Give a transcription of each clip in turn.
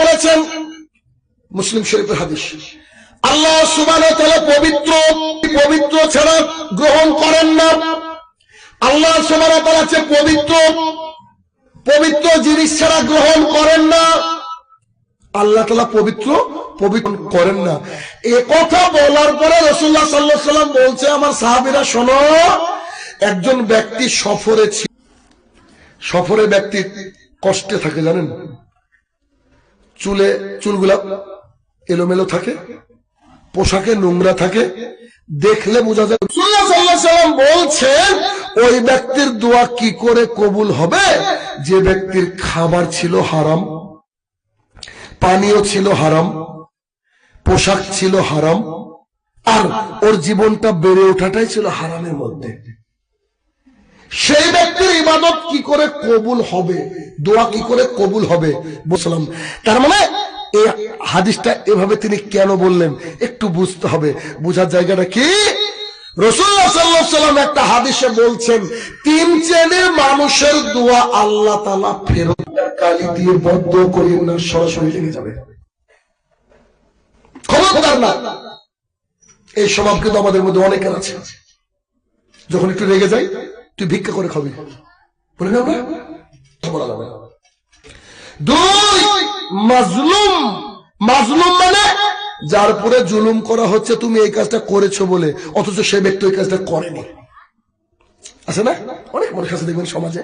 বলেছেন, মুসলিম শরীফের হাদিস, আল্লাহ সুবান পবিত্র পবিত্র ছাড়া গ্রহণ করেন না। আল্লাহ সুবান পবিত্র পবিত্র জিনিস ছাড়া গ্রহণ করেন না। আল্লাহ তালা পবিত্র পবিত্র করেন না। এ কথা বলার পরে রসুল্লাহ সাল্লাহ সাল্লাম বলছে, আমার সাহাবিরা, শোনো, একজন ব্যক্তি সফরে ছিল। সফরে ব্যক্তি কষ্টে থাকে, জানেন? চুলে চুলগুলা এলোমেলো থাকে, পোশাকে নোংরা থাকে, দেখলে বোঝা যায় সাল্লাম বলছেন, ওই ব্যক্তির দোয়া কি করে কবুল হবে? যে ব্যক্তির খাবার ছিল হারাম, পানীয় ছিল হারাম, পোশাক ছিল হারাম, আর ওর জীবনটা বেড়ে ওঠাটাই ছিল হারামের মধ্যে। সেই ব্যক্তির ইবাদত কি করে কবুল হবে? দোয়া কি করে কবুল হবে? বলছিলাম। তার মানে এই হাদিসটা এভাবে তিনি কেন বললেন? একটু বুঝতে হবে। বোঝার জায়গাটা কি? আমাদের মধ্যে অনেকের আছে। যখন একটু রেগে যাই তুই ভিক্ষা করে খাবি। দুই, মাজলুম। মাজলুম মানে যার জুলুম করা হচ্ছে, তুমি এই কাজটা করেছ বলে, অথচ সে ব্যক্তি ওই কাজটা করেনি। আছে না? অনেক মানুষ আছে দেখবেন সমাজে।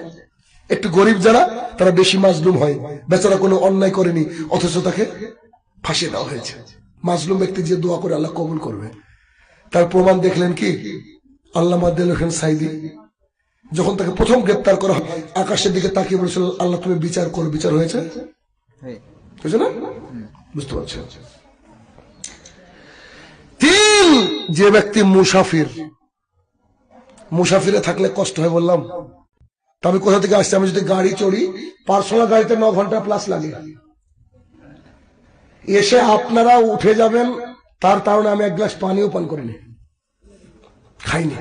একটু গরিব যারা, তারা বেশি মাজলুম হয়। বেচারা কোনো অন্যায় করেনি, অথচ তাকে ফাঁসিয়ে দেওয়া হয়েছে। মাজলুম ব্যক্তি যে দোয়া করে আল্লাহ কবুল করবে। তার প্রমাণ দেখলেন কি? আল্লাহ মাদ্দেল সাইদি যখন তাকে প্রথম গ্রেপ্তার করা হয় আকাশের দিকে তাকিয়ে বলেছিল আল্লাহ তুমি বিচার করো বিচার হয়েছে? না? বুঝতে পারছেন তিন যে ব্যক্তি মুসাফির মুসাফিরে থাকলে কষ্ট হয় বললাম। তা আমি কোথা থেকে আসছি? আমি যদি গাড়ি চড়ি পার্সোনাল গাড়িতে ন ঘণ্টা প্লাস লাগে। এসে আপনারা উঠে যাবেন তার কারণে আমি এক গ্লাস পানিও পান করিনি। খাইনি।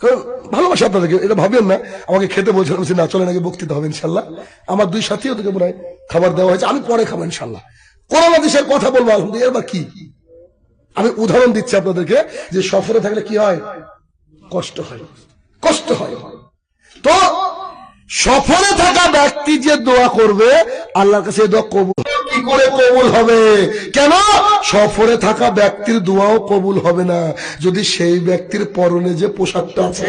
কারণ ভালোবাসি আপনাদেরকে, এটা ভাবেন না। আমাকে খেতে বলছিলাম যে, না চলে নাকি বক্তৃতা হবে ইনশাল্লাহ। আমার দুই সাথী ওদেরকে মনে খাবার দেওয়া হয়েছে, আমি পরে খাব ইনশাল্লাহ। করোনা দেশের কথা বলব, আলহামদুলিল্লাহ। বা কি? আমি উদাহরণ দিচ্ছি আপনাদেরকে যে, সফরে থাকলে কি হয়? কষ্ট হয়। কষ্ট হয়। তো সফরে থাকা ব্যক্তি যে দোয়া করবে, আল্লাহর কাছে দোয়া কবুল করে কবুল হবে। কেন? সফরে থাকা ব্যক্তির দোয়াও কবুল হবে না। যদি সেই ব্যক্তির পরনে যে পোশাকটা আছে,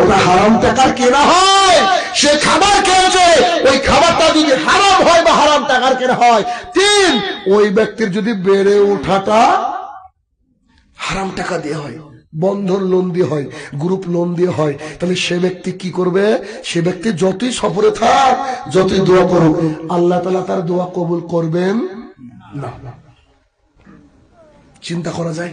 ওটা হারাম টাকার কেনা হয়, সে খাবার খেয়েছে, ওই খাবারটা যদি হারাম হয় বা হারাম টাকার কেনা হয়, তিন, ওই ব্যক্তির যদি বেড়ে ওঠাটা হারাম টাকা দিয়ে হয়। বন্ধন লোন দিয়ে হয়, গ্রুপ লোন দিয়ে হয়, তাহলে সে ব্যক্তি কি করবে? সে ব্যক্তি যতই সফরে থাক, যতই দোয়া করুক, আল্লাহ তালা তার দোয়া কবুল করবেন না। চিন্তা করা যায়?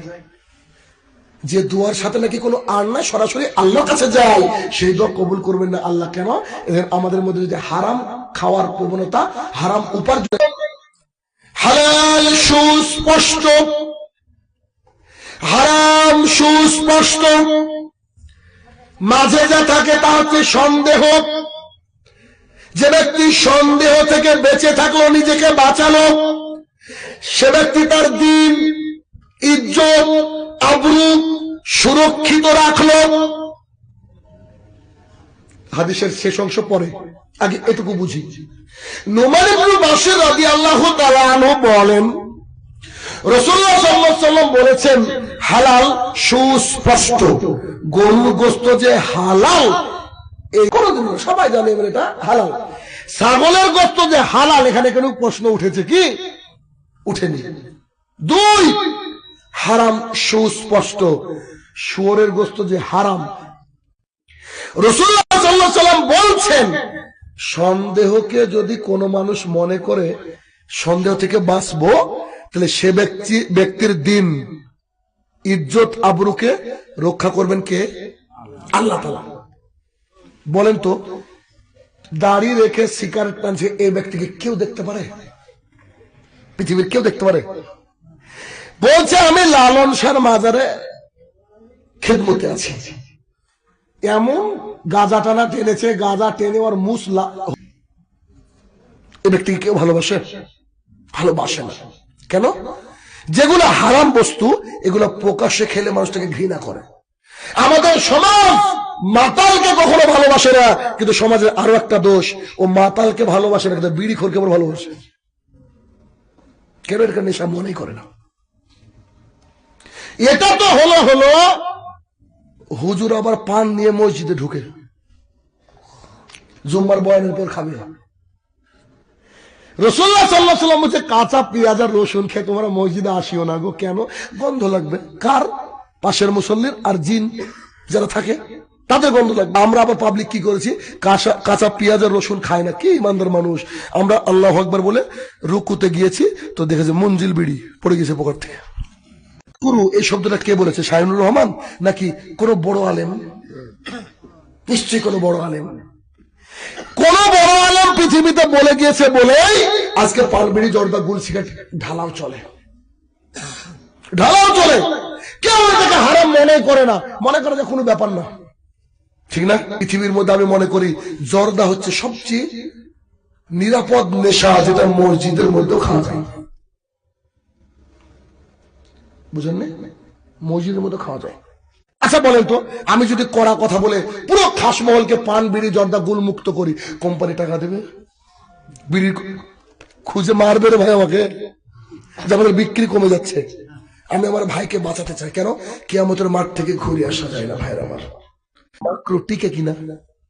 যে দোয়ার সাথে নাকি কোনো আর না সরাসরি আল্লাহর কাছে যায়, সেই দোয়া কবুল করবেন না আল্লাহ কেন? এদের আমাদের মধ্যে যদি হারাম খাওয়ার প্রবণতা, হারাম উপার্জন হালাল, সুস্পষ্ট হারাম, সুস্পষ্ট। মাঝে যা থাকে তা হচ্ছে সন্দেহ। যে ব্যক্তি সন্দেহ থেকে বেঁচে থাকল, নিজেকে বাঁচালো, সে ব্যক্তি তার দিন, ইজ্জত, আবরু সুরক্ষিত রাখল। হাদিসের শেষ অংশ পরে, আগে এটুকু বুঝি। নোমান বাশির রাদিয়াল্লাহু তাআলা আনহু বলেন বলেছেন, হালাল সুস্পষ্ট। গোস্ত যে হালাল সবাই জানে এবার এটা হালাল। ছাগলের গোস্ত যে হালাল, এখানে কেন প্রশ্ন উঠেছে কি? উঠেনি। দুই, হারাম সুস্পষ্ট। শুয়োরের গোস্ত যে হারাম। রসুল্লাহ সাল্লাহ সাল্লাম বলছেন, সন্দেহকে যদি কোনো মানুষ মনে করে, সন্দেহ থেকে বাঁচবো তাহলে সে ব্যক্তি, ব্যক্তির দিন ইজ্জত আবরুকে রক্ষা করবেন কে? আল্লাহ তালা বলেন তো, দাড়ি রেখে সিগারেট টানছে এই ব্যক্তিকে কেউ দেখতে পারে? পৃথিবীর কেউ দেখতে পারে? বলছে, আমি লালন শাহ মাজারে খেদমতে আছি। এমন গাজা টানা টেনেছে, গাজা টেনে ওর মুসলা এ ব্যক্তিকে কেউ ভালোবাসে? ভালোবাসে না। কেন? যেগুলো হারাম বস্তু, এগুলো প্রকাশ্যে খেলে মানুষটাকে ঘৃণা করে। আমাদের সমাজ মাতালকে কখনো ভালোবাসে না, কিন্তু সমাজের আরও একটা দোষ, ও মাতালকে ভালোবাসে না, কিন্তু বিড়ি খোরকে আবার ভালোবাসে। কেন এর নেশা মনেই করে না? এটা তো হলো হলো, হুজুর আবার পান নিয়ে মসজিদে ঢুকে। জুম্মার বয়ানের পর খাবে। রসুল্লাহ সাল্লাহ সাল্লাম বলছে, কাঁচা পেঁয়াজ আর রসুন খেয়ে তোমরা মসজিদে আসিও না গো। কেন? গন্ধ লাগবে। কার? পাশের মুসল্লির আর জিন যারা থাকে, তাদের গন্ধ লাগবে। আমরা আবার পাবলিক কি করেছি? কাঁচা কাঁচা পেঁয়াজ আর রসুন খায় না। কি ইমানদার মানুষ? আমরা আল্লাহ আকবার বলে রুকুতে গিয়েছি, তো দেখেছি মঞ্জিল বিড়ি পড়ে গেছে পকেট থেকে। গুরু এই শব্দটা কে বলেছে? শাহিনুর রহমান? নাকি কোন বড় আলেম? নিশ্চয়ই কোন বড় আলেম। কোন বড় আলেম পৃথিবীতে বলে গিয়েছে বলেই আজকে পালবিড়ি জর্দা গুল সিগারেট ঢালাও চলে। ঢালাও চলে। কেউ এটাকে হারাম মনে করে না। মনে করে যে কোনো ব্যাপার না। ঠিক না? পৃথিবীর মধ্যে আমি মনে করি জর্দা হচ্ছে সবচেয়ে নিরাপদ নেশা যেটা মসজিদের মধ্যেও খাওয়া যায় বুঝেন না মসজিদের মধ্যে খাওয়া যায়। আচ্ছা বলেন তো, আমি যদি কড়া কথা বলে পুরো খাসমহলকে পান, বিড়ি, জর্দা গুল মুক্ত করি, কোম্পানি টাকা দেবে? বিড়ি খুঁজে মারবে রে ভাই আমাকে। যে আমাদের বিক্রি কমে যাচ্ছে। আমি আমার ভাইকে বাঁচাতে চাই। কেন? কেয়ামতের মাঠ থেকে ঘুরে আসা যায় না ভাইয়ের আমার। টিকে কিনা,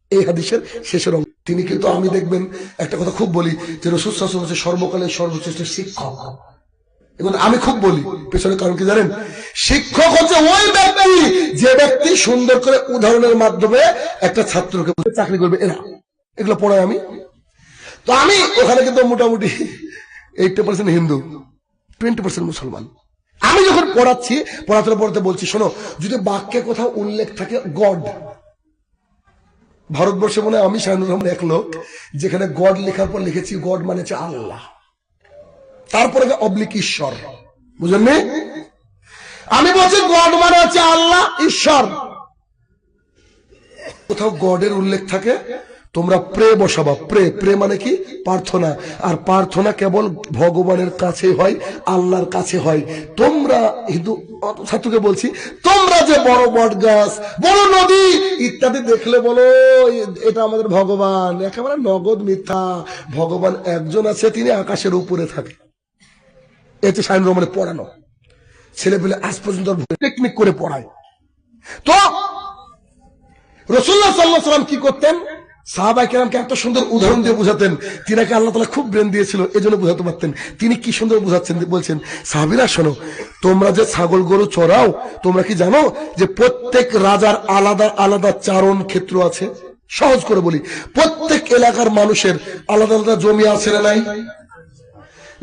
এই হাদিসের শেষের অংশ। তিনি কিন্তু, আমি দেখবেন, একটা কথা খুব বলি, যে রসুল হচ্ছে সর্বকালের সর্বশ্রেষ্ঠ শিক্ষক। এবং আমি খুব বলি, পেছনে কারণ কি জানেন? শিক্ষক হচ্ছে ওই ব্যক্তি যে ব্যক্তি সুন্দর করে উদাহরণের মাধ্যমে একটা ছাত্রকে চাকরি করবে। এরা। এগুলো পড়াই আমি। তো আমি ওখানে কিন্তু মোটামুটি এইটটি পার্সেন্ট হিন্দু, টোয়েন্টি পার্সেন্ট মুসলমান। আমি যখন পড়াচ্ছি পড়াতে পড়াতে বলছি, শোনো, যদি বাক্যে কোথাও উল্লেখ থাকে, গড। ভারতবর্ষে মনে আমি শাহিনুর রহমান এক লোক, যেখানে গড লেখার পর লিখেছি, গড মানে আল্লাহ। তারপরে অবলিক ঈশ্বর। বুঝলেন আমি বলছি গড মানে হচ্ছে আল্লাহ, ঈশ্বর। কোথাও গডের উল্লেখ থাকে, তোমরা প্রে বসাবা। প্রে প্রে মানে কি? প্রার্থনা। আর প্রার্থনা কেবল ভগবানের কাছে হয়, আল্লাহর কাছে হয়। তোমরা হিন্দু ছাত্রকে বলছি, তোমরা যে বড় বট গাছ, বড় নদী, ইত্যাদি দেখলে বলো এটা আমাদের ভগবান। একেবারে নগদ মিথ্যা। ভগবান একজন আছে, তিনি আকাশের উপরে থাকে। এতে সাইন রহমানের পড়ানো। ছেলে পেলে আজ পর্যন্ত টেকনিক করে পড়ায়। তো রসুল্লাহ সাল্লাহ সাল্লাম কি করতেন? সাহাবাই কেরামকে এত সুন্দর উদাহরণ দিয়ে বুঝাতেন। তিনাকে আল্লাহ তালা খুব ব্রেন দিয়েছিল বুঝাতে পারতেন। তিনি কি সুন্দর বুঝাচ্ছেন, বলছেন, সাহাবিরা, শোনো, তোমরা যে ছাগল গরু চড়াও, তোমরা কি জানো যে প্রত্যেক রাজার আলাদা আলাদা চারণ ক্ষেত্র আছে? সহজ করে বলি, প্রত্যেক এলাকার মানুষের আলাদা আলাদা জমি আছে না নাই?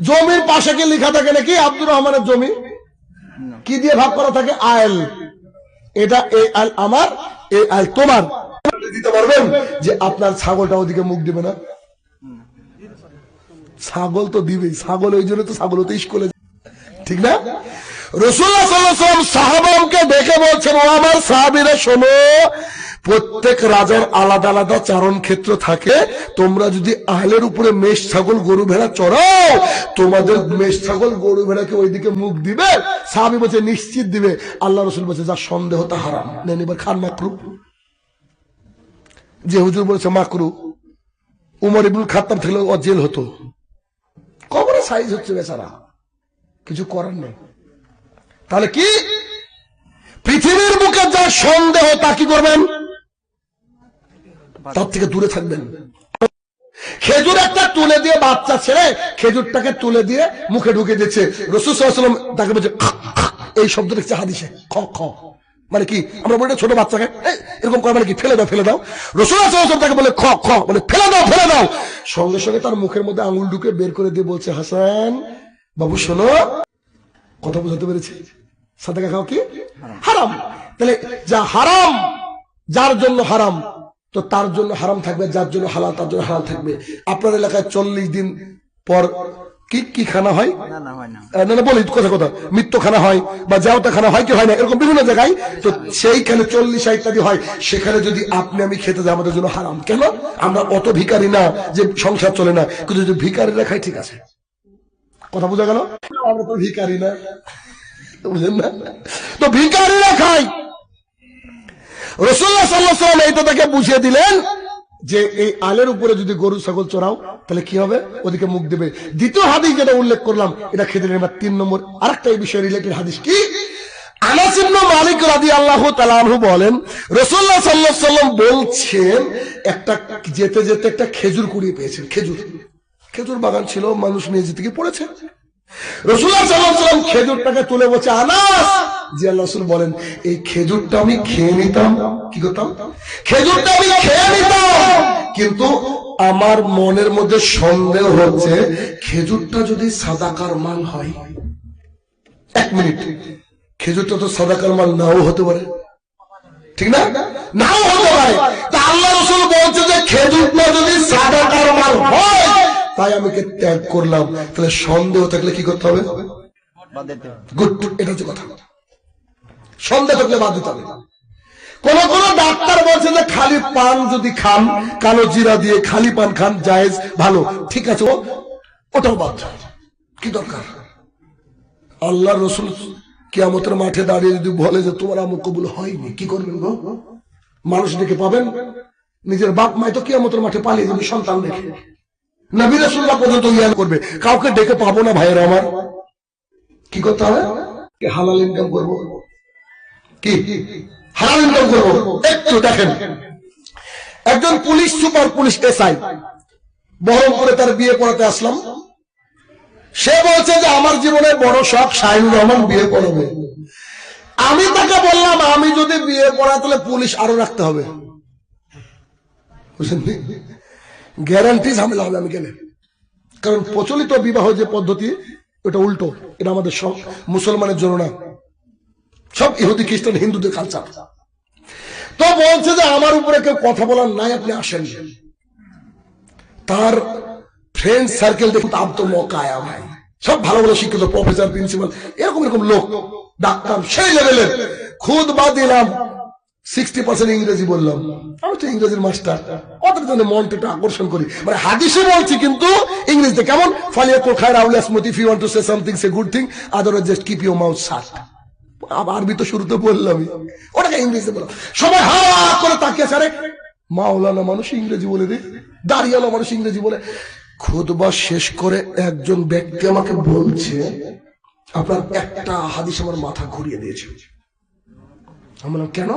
জমির পাশে কি লেখা থাকে নাকি? আব্দুর রহমানের জমি। কি দিয়ে ভাগ করা থাকে? আয়েল। এটা এই আল আমার এই আল তোমার। দিতে পারবেন যে আপনার ছাগলটা ওদিকে মুখ দিবে না? ছাগল তো দিবেই। ছাগল ওই জন্য তো ছাগল তো স্কুলে ঠিক না? রসুল্লাহ সাল্লাম সাহাবামকে দেখে বলছেন, ও আমার সাহাবিরা, শোনো প্রত্যেক রাজার আলাদা আলাদা চারণ ক্ষেত্র থাকে। তোমরা যদি আহলের উপরে মেষ ছাগল, গরু ভেড়া চড়াও, তোমাদের মেষ ছাগল, গরু ভেড়াকে ওইদিকে মুখ দিবে সাহাবি বলছে নিশ্চিত দিবে। আল্লাহ রসুল বলছে যার সন্দেহ তা হারাম। নেন, এবার খান মাকরু। যে হুজুর বলেছে, মাকরু, উমর ইবুল খাত্তাব থাকলে ও জেল হতো। কবরে সাইজ হচ্ছে বেচারা। কিছু করার নেই। তাহলে কি? পৃথিবীর বুকে যা সন্দেহ, তা কি করবেন? তার থেকে দূরে থাকবেন। খেজুর একটা তুলে দিয়ে বাচ্চা ছেড়ে খেজুরটাকে তুলে দিয়ে মুখে ঢুকে দিচ্ছে। রসুল সাল্লাম তাকে বলছে এই শব্দ দেখছে হাদিসে। খ খ। মানে কি? আমরা বলি ছোট বাচ্চাকে। এরকম করে মানে কি? ফেলে দাও ফেলে দাও। রসুল তাকে বলে খ খ। বলে ফেলে দাও ফেলে দাও। সঙ্গে সঙ্গে তার মুখের মধ্যে আঙুল ঢুকে বের করে দিয়ে বলছে হাসান বাবু শোনো কথা বুঝাতে পেরেছি? সাদাকা খাও কি? হারাম। তাহলে যা হারাম যার জন্য হারাম তো তার জন্য হারাম থাকবে যার জন্য হালাল তার জন্য হালাল থাকবে। আপনার এলাকায় চল্লিশ দিন পর কি কি খানা হয়? না না বলি কথা কথা। মৃত্যু খানা হয় বা যাওটা খানা হয় কি হয় না এরকম বিভিন্ন জায়গায়। তো সেইখানে চল্লিশ ইত্যাদি হয়। সেখানে যদি আপনি আমি খেতে যাই আমাদের জন্য হারাম। কেন? আমরা অত ভিকারি না যে সংসার চলে না। কিন্তু যদি ভিকারিরা খাই ঠিক আছে। কথা বোঝা গেল? আমরা তো ভিকারি না। বুঝলেন না? তো ভিকারিরা খায়। রসুল্লাহ সাল্লাহ সাল্লাম এইটা তাকে বুঝিয়ে দিলেন যে এই আলের উপরে যদি গরু, ছাগল চড়াও, তাহলে কি হবে? ওদিকে মুখ দেবে। দ্বিতীয় হাদিস যেটা উল্লেখ করলাম, এটা খেতে নেই তিন নম্বর। আরেকটা এই বিষয়ে রিলেটেড হাদিস কি? একটা যেতে যেতে একটা খেজুর পেয়েছেন, খেজুর। খেজুর বাগান ছিল, মানুষ নিয়ে যেতে সাল্লাম খেজুরটাকে তুলে বলছে, আনাস রসুল বলেন এই খেজুরটা আমি খেয়ে নিতাম। কি করতাম? খেজুরটা আমি খেয়ে নিতাম। কিন্তু আমার মনের মধ্যে সন্দেহ হচ্ছে খেজুরটা যদি সাদাকার মাল হয় এক মিনিট খেজুরটা তো সাদাকার মাল নাও হতে পারে। ঠিক না? নাও হতে পারে। তা আল্লাহ রসুল বলছে যে খেজুরটা যদি সাদাকার মাল হয় তাই আমি কে ত্যাগ করলাম। তাহলে সন্দেহ থাকলে কি করতে হবে। গুড এটা হচ্ছে কথা। সন্দেহ থাকলে বাদ দিতে হবে। কোন কোন ডাক্তার বলছে যে খালি পান যদি খান, কালো জিরা দিয়ে খালি পান খান, জায়েজ, ভালো। ঠিক আছে ওটাও বাদ কি দরকার? আল্লাহ রসুল কিয়ামতের মাঠে দাঁড়িয়ে যদি বলে যে তোমার আমল কবুল হয়নি, কি করবেন গো? মানুষ ডেকে পাবেন? নিজের বাপ মায় তো কিয়ামতের মাঠে পালিয়ে যাবে, সন্তান দেখে নবী রসুল্লাহ পর্যন্ত ইয়ান করবে। কাউকে ডেকে পাবো না ভাইয়ের আমার। কি করতে হবে? হালাল ইনকাম করব? করব। একটু দেখেন। একজন পুলিশ, সুপার পুলিশ, এসআই। বহরমপুরে তার বিয়ে পড়াতে আসলাম। সে বলছে যে, আমার জীবনে বড় শখ শাহিনুর রহমান বিয়ে পড়াবে আমি তাকে বললাম, আমি যদি বিয়ে করা তাহলে পুলিশ আরও রাখতে হবে। গ্যারান্টি ঝামেলা হবে আমি গেলে। কারণ প্রচলিত বিবাহ যে পদ্ধতি, ওটা উল্টো। এটা আমাদের মুসলমানের জন্য না। সব ইহুদি খ্রিস্টান, হিন্দুদের কালচার তো বলছে যে আমার উপরে কেউ কথা বলার নাই, আপনি আসেন। তার ফ্রেন্ড সার্কেল দেখুন আব তো মৌকা ভাই। সব ভালো ভালো শিক্ষিত প্রফেসর প্রিন্সিপাল এরকম এরকম লোক, ডাক্তার, সেই লেভেলের খুদ বা দিলাম সিক্সটি পার্সেন্ট ইংরেজি বললাম। আমি তো ইংরেজির মাস্টার ওদের জন্য মনটা একটু আকর্ষণ করি। মানে হাদিসে বলছি কিন্তু ইংরেজিতে কেমন? ফালিয়া কোখায় রাউল স্মৃতি if want to say something say good thing otherwise just keep your mouth আরবি তো শুরুতে বললামই। ওটাকে ইংরেজিতে বললাম সবাই হা করে তাকিয়ে আরে, মাওলানা মানুষ ইংরেজি বলে রে দাঁড়িয়ালা মানুষ ইংরেজি বলে। খুদবা শেষ করে একজন ব্যক্তি আমাকে বলছে, আপনার একটা হাদিস আমার মাথা ঘুরিয়ে দিয়েছে। আমি কেন?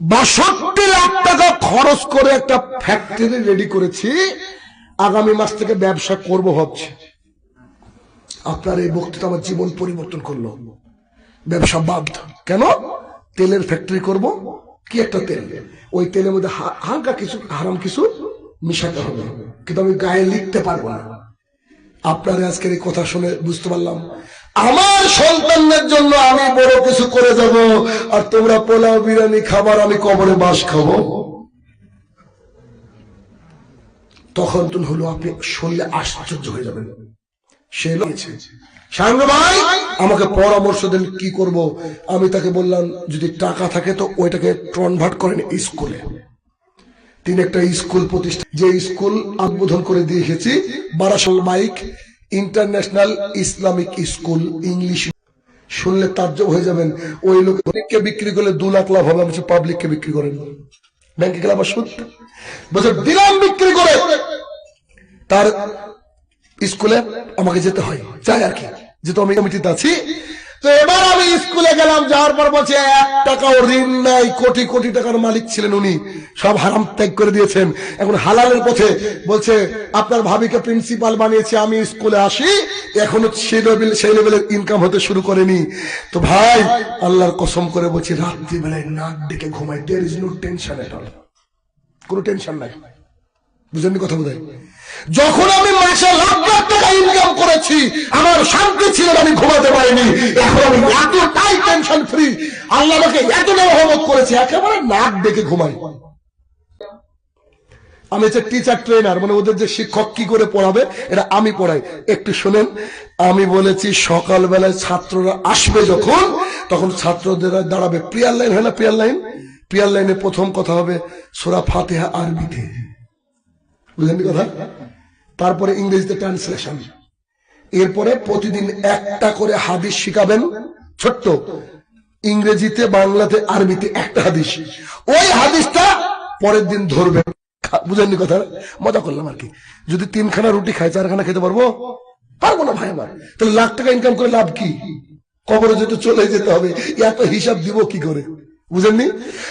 বাষট্টি লাখ টাকা খরচ করে একটা ফ্যাক্টরি রেডি করেছি। আগামী মাস থেকে ব্যবসা করব ভাবছি। আপনার এই বক্তৃতা আমার জীবন পরিবর্তন করল। ব্যবসা বাদ কেন? তেলের ফ্যাক্টরি করব। কি একটা তেল? ওই তেলের মধ্যে হালকা কিছু, হারাম কিছু মিশাতে হবে। কিন্তু আমি গায়ে লিখতে পারব না। আপনার আজকের এই কথা শুনে বুঝতে পারলাম। আমার সন্তানদের জন্য আমি বড় কিছু করে যাব, আর তোমরা পোলাও, বিরিয়ানি খাবার আমি কবরে বাস খাব। তখন হলো আপনি শুনলে আশ্চর্য হয়ে যাবেন। আমাকে পরামর্শ দেন কি করব? আমি তাকে বললাম, যদি টাকা থাকে তো ওইটাকে কনভার্ট করেন স্কুলে। তিনি একটা স্কুল প্রতিষ্ঠা যে স্কুল উদ্বোধন করে দিয়ে এসেছি বারাসল Mike international Islamic school, English শুনলে তাজ্জব হয়ে যাবেন। ওই লোককে বিক্রি করলে দু লাখ লাভ হবে আমি পাবলিককে বিক্রি করেন ব্যাংকে গেলে আবার সুদ। বলছে, দিলাম বিক্রি করে। তার স্কুলে আমাকে যেতে হয়। যাই আর কি। যেহেতু আমি কমিটিতে আছি, তো এবার আমি স্কুলে গেলাম, যাওয়ার পর বলছে, এক টাকাও ঋণ নাই, কোটি কোটি টাকার মালিক ছিলেন উনি। সব হারাম ত্যাগ করে দিয়েছেন। এখন হালালের পথে বলছে, আপনার ভাবিকে প্রিন্সিপাল বানিয়েছে, আমি স্কুলে আসি। এখনও সেই লেভেল সেই লেভেলের ইনকাম হতে শুরু করেনি। তো ভাই, আল্লাহর কসম করে বলছি, রাত্রিবেলায় নাক ডেকে ঘুমাই। There is no tension at all কোনো টেনশন নাই। বুঝলেন কথা বোধ যখন আমি মাসে লাখ লাখ টাকা ইনকাম করেছি, আমার শান্তি ছিল আমি ঘুমাতে পারিনি। এখন আমি এতটাই টেনশন ফ্রি আল্লাহ আমাকে এত রহমত করেছে, একেবারে নাক ডেকে ঘুমাই। আমি হচ্ছে টিচার ট্রেনার মানে ওদের যে শিক্ষক কি করে পড়াবে, এটা আমি পড়াই। একটু শুনেন, আমি বলেছি, সকালবেলায় ছাত্ররা আসবে যখন, তখন ছাত্রদের দাঁড়াবে। প্রিয়ার লাইন হয় না প্রিয়ার লাইন প্রিয়ার লাইনে প্রথম কথা হবে, সোরা ফাতেহা আরবিতে। বুঝলেন কথা? তারপরে ইংরেজিতে ট্রান্সলেশন এরপরে প্রতিদিন একটা করে হাদিস শিখাবেন। ছোট্ট। ইংরেজিতে, বাংলাতে, আরবিতে একটা হাদিস। ওই হাদিসটা পরের দিন ধরবে বুঝেননি কথা? মজা করলাম আর কি। যদি তিনখানা রুটি খাই, চারখানা খেতে পারব? পারব না ভাই আমার। তাহলে লাখ টাকা ইনকাম করে লাভ কি? কবরে যেতে চলে যেতে হবে, এত হিসাব দিব কি করে? বুঝেননি?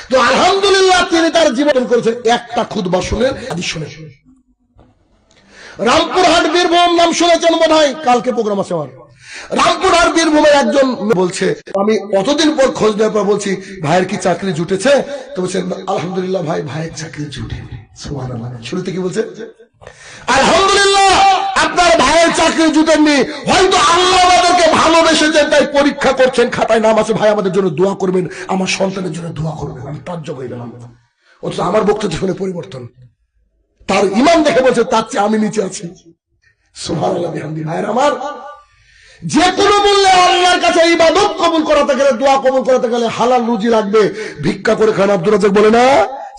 তো আলহামদুলিল্লাহ তিনি তার জীবন করেছেন। একটা খুদবা শুনে, হাদিস শুনে। রামপুরহাট বীরভূম নাম শুনেছেন বোধ হয় কালকে প্রোগ্রাম আছে আমার। রামপুরহাট বীরভূমের একজন বলছে, আমি অতদিন পর খোঁজ নেওয়ার পর বলছি, ভাইয়ের কি চাকরি জুটেছে? তো বলছে আলহামদুলিল্লাহ ভাই, ভাইয়ের চাকরি জুটে শুরুতে কি বলছে? আলহামদুলিল্লাহ, আপনার ভাইয়ের চাকরি জুটেননি হয়তো আল্লাহ আমাদেরকে ভালোবেসেছেন, তাই পরীক্ষা করছেন। খাতায় নাম আছে, ভাই, আমাদের জন্য দোয়া করবেন। আমার সন্তানের জন্য দোয়া করবেন। আমি তাজ্জব হয়ে গেলাম। অথচ আমার বক্তব্য শুনে পরিবর্তন তার ইমান দেখে বলছে, তার চেয়ে আমি নিচে আছি। আমার, যে কোনো মূল্যে আল্লাহর কাছে ইবাদত কবুল করাতে গেলে, দোয়া কবুল করাতে গেলে হালাল রুজি লাগবে। ভিক্ষা করে খান আব্দুল রাজাক বলে না,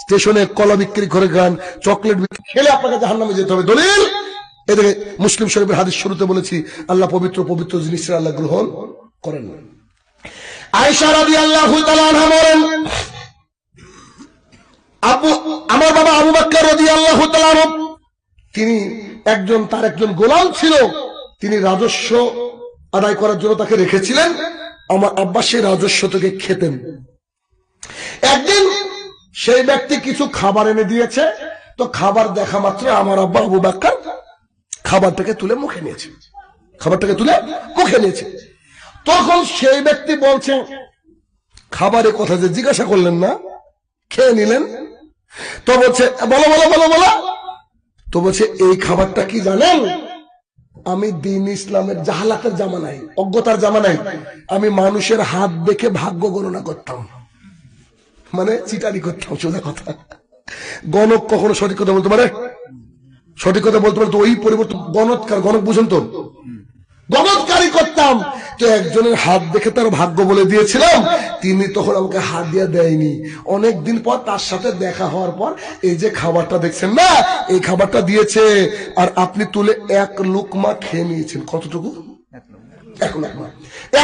স্টেশনে কলা বিক্রি করে খান, চকলেট বিক্রি খেলে আপনাকে জাহান্নামে যেতে হবে। দলিল, এদিকে মুসলিম শরীফের হাদিস শুরুতে বলেছি, আল্লাহ পবিত্র পবিত্র জিনিসের আল্লাহ গ্রহণ করেন। রাদিয়াল্লাহু তাআলা আনহা বলেন আমার বাবা আবু বাক্কর রাদিয়াল্লাহু তাআলা আনহু, তিনি একজন, তার একজন গোলাম ছিল। তিনি রাজস্ব আদায় করার জন্য তাকে রেখেছিলেন। আমার আব্বা সেই রাজস্ব থেকে খেতেন। একদিন সেই ব্যক্তি কিছু খাবার এনে দিয়েছে। তো খাবার দেখা মাত্র আমার আব্বা আবু বাক্কার খাবারটাকে তুলে মুখে নিয়েছে। খাবারটাকে তুলে মুখে নিয়েছে। তখন সেই ব্যক্তি বলছে, খাবারের কথা যে জিজ্ঞাসা করলেন না, খেয়ে নিলেন। তো বলছে, বলো বলো বলো বলো। তো বলছে, এই খাবারটা কি জানেন? আমি দিন ইসলামের জাহালাতের জামানায় অজ্ঞতার জামানায় আমি মানুষের হাত দেখে ভাগ্য গণনা করতাম। মানে চিটারি করতাম, সোজা কথা। গণক কখনো সঠিক কথা বলতে পারে? সঠিক কথা বলতে পারে তো ওই পরিবর্তন, গণৎকার, গণক বুঝেন তো। গণৎকারী করতাম। তো একজনের হাত দেখে তার ভাগ্য বলে দিয়েছিলাম তিনি তখন আমাকে হাত দিয়ে দেয়নি। অনেক দিন পর তার সাথে দেখা হওয়ার পর এই যে খাবারটা দেখছেন না এই খাবারটা দিয়েছে আর আপনি তুলে এক লুকমা খেয়ে নিয়েছেন। কতটুকু? এক লুকমা।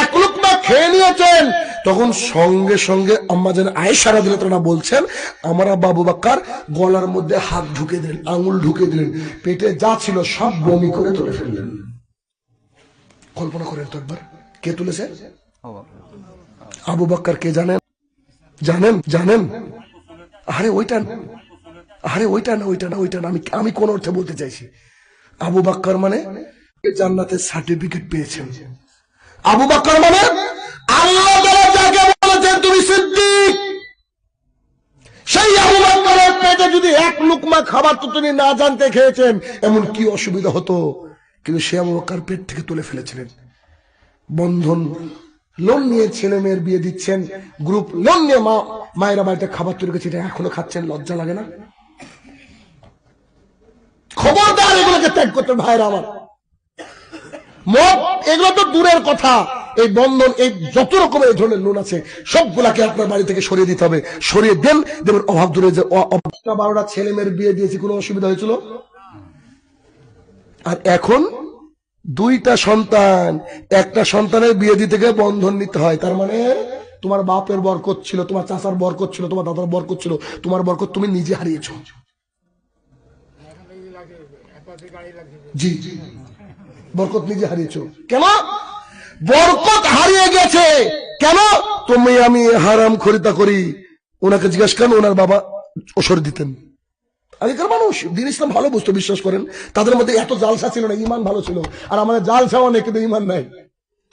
এক লুকমা। খেয়ে নিয়েছেন। তখন সঙ্গে সঙ্গে আম্মা যেন আয়েশারা দিলে তারা বলছেন আমরা বাবু বাক্কার গলার মধ্যে হাত ঢুকে দিলেন আঙুল ঢুকে দিলেন পেটে যা ছিল সব বমি করে তুলে ফেললেন। কল্পনা করেন তো একবার কে তুলেছে? আবু বাক্কার কে জানেন? জানেন? জানেন? আরে ওইটা আরে ওইটা না ওইটা না ওইটা না আমি আমি কোন অর্থে বলতে চাইছি? আবু বাক্কার মানে জান্নাতের সার্টিফিকেট পেয়েছেন। আবু বাক্কার মানে আল্লাহ যাকে বলেছেন, তুমি সেই আবু বাক্কারের পেটে যদি এক লুকমা খাবার তো তিনি না জানতে খেয়েছেন, এমন কি অসুবিধা হতো? কিন্তু সে আবু বাক্কার পেট থেকে তুলে ফেলেছিলেন। বন্ধন লোন নিয়ে ছেলে মেয়ের বিয়ে দিচ্ছেন গ্রুপ লোন নিয়ে মা, মায়েরা বাড়িতে খাবার তৈরি করছে, এটা এখনও খাচ্ছেন, লজ্জা লাগে না? খবরদার, এগুলোকে ত্যাগ করতে ভাইরা আমার। মদ, এগুলো তো দূরের কথা। এই বন্ধন, এই যত রকমের এই ধরনের লোন আছে, সবগুলাকে আপনার বাড়ি থেকে সরিয়ে দিতে হবে। সরিয়ে দেন দেবেন অভাব দূরে যে বারোটা ছেলে মেয়ের বিয়ে দিয়েছি, কোনো অসুবিধা হয়েছিল? আর এখন দুইটা সন্তান, একটা সন্তানের বিয়ে দিতে গিয়ে বন্ধন নিতে হয়। তার মানে তোমার বাপের বরকত ছিল, তোমার চাচার বরকত ছিল, তোমার দাদার বরকত ছিল, তোমার বরকত তুমি নিজে হারিয়েছো। জি বরকত নিজে হারিয়েছো। কেন? বরকত হারিয়ে গেছে। কেন? তুমি আমি হারাম খরিতা করি। ওনাকে জিজ্ঞাসা করেন, ওনার বাবা ওসর দিতেন। আগেকার মানুষ দিন ইসলাম ভালো বুঝতো, বিশ্বাস করেন? তাদের মধ্যে এত জালসা ছিল না ইমান ভালো ছিল। আর আমাদের জালসাও নেই, কিন্তু ইমান নাই।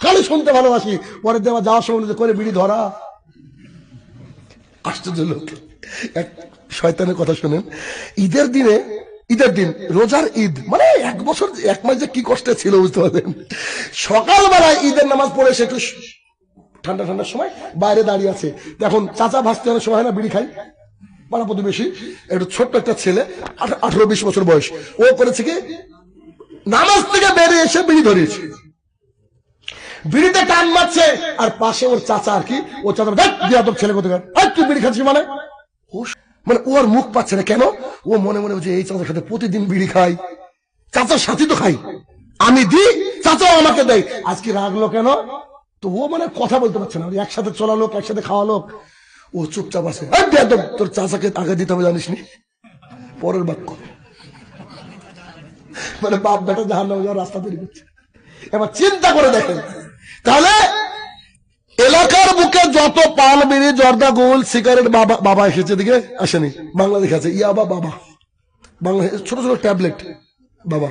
খালি শুনতে ভালোবাসি। পরে দেওয়া যাওয়ার সময় করে বিড়ি ধরা। আশ্চর্য লোক। এক শয়তানের কথা শুনেন। ঈদের দিনে, ঈদের দিন, রোজার ঈদ মানে এক বছর, এক মাস যে কি কষ্টে ছিল, বুঝতে পারবেন সকালবেলায় ঈদের নামাজ পড়ে সে একটু ঠান্ডা ঠান্ডার সময় বাইরে দাঁড়িয়ে আছে। এখন চাচা ভাসতে অনেক সময় না, বিড়ি খাই পাড়া প্রতিবেশী, একটু ছোট্ট একটা ছেলে আঠারো বিশ বছর বয়স। ও করেছে কি? নামাজ থেকে বেরিয়ে এসে বিড়ি ধরিয়েছে। বিড়িতে টান মারছে। আর পাশে ওর চাচা আর কি, ও চাচা ছেলে তুই বিড়ি মানে? মানে ওর মুখ পাচ্ছে না। কেন? ও মনে মনে যে এই চাচার সাথে প্রতিদিন বিড়ি খাই। চাচার সাথে তো খাই। আমি দিই, চাচাও আমাকে দেয়। আজকে রাগলো কেন? তো ও মানে কথা বলতে পারছে না। একসাথে চলা লোক, একসাথে খাওয়া লোক। ও চুপচাপ আছে। তোর চাচাকে আগে দিতে হবে জানিস নি পরের বাক্য। মানে বাপ বেটা জাহান নামে রাস্তা তৈরি করছে। এবার চিন্তা করে দেখেন। তাহলে এলাকার বুকে যত পাল বিড়ি জর্দা গোল, সিগারেট বাবা বাবা এসেছে দিকে আসেনি। বাংলাদেশ আছে। ইয়াবা বাবা। বাংলাদেশ ছোট ছোট ট্যাবলেট বাবা।